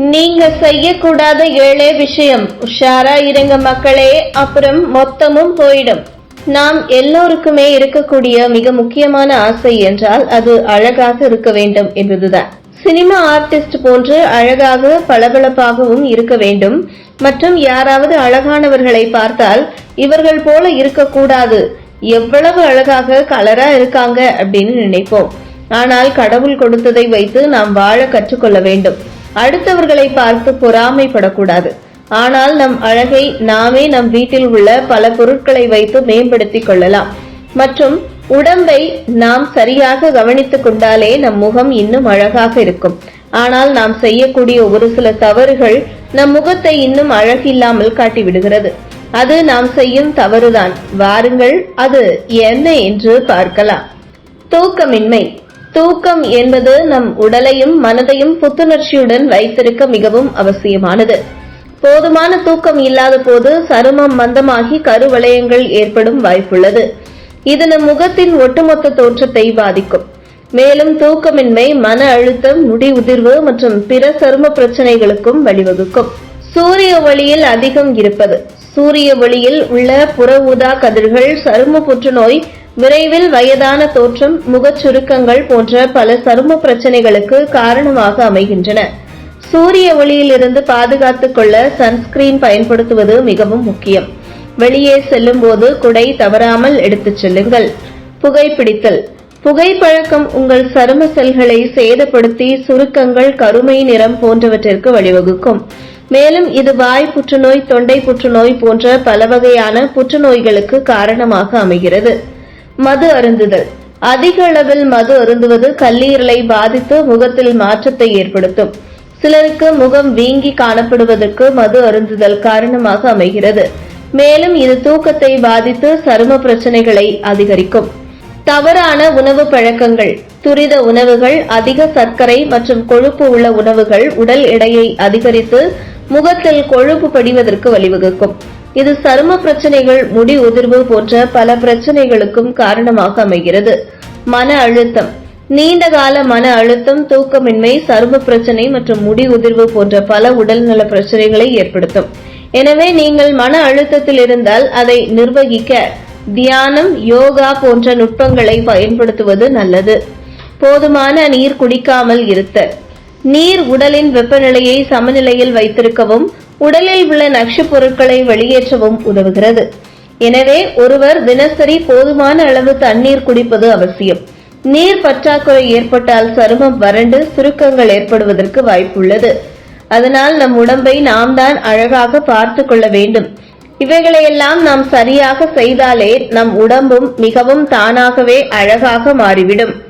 நீங்க செய்யக்கூடாத ஏழே விஷயம். உஷாரா இருங்க மக்களே அப்புறம் மொத்தமும் போயிடும். நாம் எல்லோருக்குமே இருக்கக்கூடிய மிக முக்கியமான ஆசை என்றால் அது அழகாக இருக்க வேண்டும் என்பதுதான். சினிமா ஆர்டிஸ்ட் போன்று அழகாக பளபளப்பாகவும் இருக்க வேண்டும். மற்றும் யாராவது அழகானவர்களை பார்த்தால் இவர்கள் போல இருக்கக்கூடாது. எவ்வளவு அழகாக கலரா இருக்காங்க அப்படின்னு நினைப்போம். ஆனால் கடவுள் கொடுத்ததை வைத்து நாம் வாழ கற்றுக்கொள்ள வேண்டும். அடுத்தவர்களை பார்த்து பொறாமைப்படக்கூடாது. ஆனால் நம் அழகை நாமே நம் வீட்டில் உள்ள பல பொருட்களை வைத்து மேம்படுத்திக் கொள்ளலாம். மற்றும் உடம்பை நாம் சரியாக கவனித்துக் கொண்டாலே நம் முகம் இன்னும் அழகாக இருக்கும். ஆனால் நாம் செய்யக்கூடிய ஒரு சில தவறுகள் நம் முகத்தை இன்னும் அழகில்லாமல் காட்டிவிடுகிறது. அது நாம் செய்யும் தவறுதான். வாருங்கள் அது என்ன என்று பார்க்கலாம். தூக்கமின்மை. தூக்கம் என்பது நம் உடலையும் மனதையும் புத்துணர்ச்சியுடன் வைத்திருக்க மிகவும் அவசியமானது. போதுமான தூக்கம் இல்லாத போது சருமம் மந்தமாகி கருவளையங்கள் ஏற்படும் வாய்ப்புள்ளது. இது நம் முகத்தின் ஒட்டுமொத்த தோற்றத்தை பாதிக்கும். மேலும் தூக்கமின்மை மன அழுத்தம் முடி உதிர்வு மற்றும் பிற சரும பிரச்சனைகளுக்கும் வழிவகுக்கும். சூரிய ஒளியில் அதிகம் இருப்பது. சூரிய ஒளியில் உள்ள புற ஊதா கதிர்கள் சரும புற்றுநோய் விரைவில் வயதான தோற்றம் முகச் சுருக்கங்கள் போன்ற பல சரும பிரச்சனைகளுக்கு காரணமாக அமைகின்றன. சூரிய ஒளியிலிருந்து பாதுகாத்துக் கொள்ள சன்ஸ்கிரீன் பயன்படுத்துவது மிகவும் முக்கியம். வெளியே செல்லும் போது குடை தவறாமல் எடுத்துச் செல்லுங்கள். புகைப்பிடித்தல். புகைப்பழக்கம் உங்கள் சரும செல்களை சேதப்படுத்தி சுருக்கங்கள் கருமை நிறம் போன்றவற்றிற்கு வழிவகுக்கும். மேலும் இது வாய் புற்றுநோய் தொண்டை புற்றுநோய் போன்ற பல வகையான புற்றுநோய்களுக்கு காரணமாக அமைகிறது. மது அருந்துதல். அதிக அளவில் மது அருந்துவது கல்லீரலை பாதித்து முகத்தில் மாற்றத்தை ஏற்படுத்தும். சிலருக்கு முகம் வீங்கி காணப்படுவதற்கு மது அருந்துதல் காரணமாக அமைகிறது. மேலும் இது தூக்கத்தை பாதித்து சரும பிரச்சனைகளை அதிகரிக்கும். தவறான உணவு பழக்கங்கள் துரித உணவுகள் அதிக சர்க்கரை மற்றும் கொழுப்பு உள்ள உணவுகள் உடல் எடையை அதிகரித்து முகத்தில் கொழுப்பு படிவதற்கு வழிவகுக்கும். இது சரும பிரச்சனைகள் முடி உதிர்வு போன்ற பல பிரச்சனைகளுக்கும் காரணமாக அமைகிறது. மன அழுத்தம். நீண்ட கால மன அழுத்தம் தூக்கமின்மை சரும பிரச்சனை மற்றும் முடி உதிர்வு போன்ற பல உடல்நல பிரச்சனைகளை ஏற்படுத்தும். எனவே நீங்கள் மன அழுத்தத்தில் இருந்தால் அதை நிர்வகிக்க தியானம் யோகா போன்ற நுட்பங்களை பயன்படுத்துவது நல்லது. போதுமான நீர் குடிக்காமல் இருத்தல். நீர் உடலின் வெப்பநிலையை சமநிலையில் வைத்திருக்கவும் உடலில் உள்ள நச்சுப் பொருட்களை வெளியேற்றவும் உதவுகிறது. எனவே ஒருவர் தினசரி போதுமான அளவு தண்ணீர் குடிப்பது அவசியம். நீர் பற்றாக்குறை ஏற்பட்டால் சருமம் வறண்டு சுருக்கங்கள் ஏற்படுவதற்கு வாய்ப்புள்ளது. அதனால் நம் உடம்பை நாம் தான் அழகாக பார்த்து கொள்ள வேண்டும். இவைகளையெல்லாம் நாம் சரியாக செய்தாலே நம் உடம்பும் மிகவும் தானாகவே அழகாக மாறிவிடும்.